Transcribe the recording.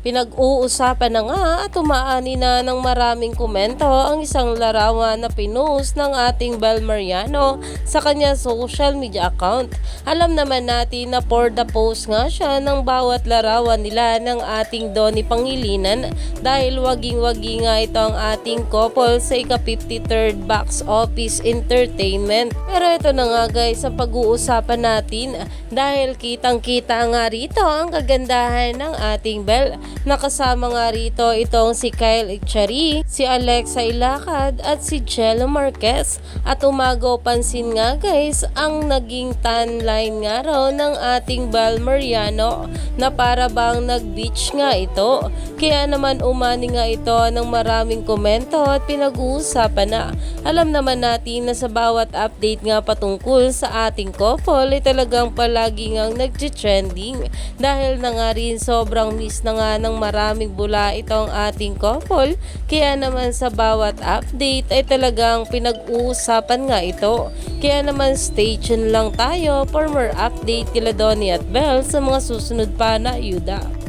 Pinag-uusapan na nga at umaani na ng maraming komento ang isang larawan na pinost ng ating Bel Mariano sa kanya social media account. Alam naman natin na for the post nga siya ng bawat larawan nila ng ating Donnie Pangilinan dahil waging-wagi nga ito ang ating couple sa ika-53rd box office entertainment. Pero ito na nga guys ang pag-uusapan natin dahil kitang-kita nga rito ang kagandahan ng ating Bel. Nakasama nga rito itong si Kyle Echari, si Alexa Ilacad at si Jello Marquez. At umagaw pansin nga guys ang naging tan line nga raw ng ating Bal Mariano na para bang nag-beach nga ito. Kaya naman umani nga ito ng maraming komento at pinag-uusapan na. Alam naman natin na sa bawat update nga patungkol sa ating couple ay talagang palagi ngang nag-trending dahil na nga rin sobrang miss na nga ng maraming bula itong ating couple kaya naman sa bawat update ay talagang pinag-uusapan nga ito kaya naman stay tuned lang tayo for more update kila Donnie at Belle sa mga susunod pa na yuda.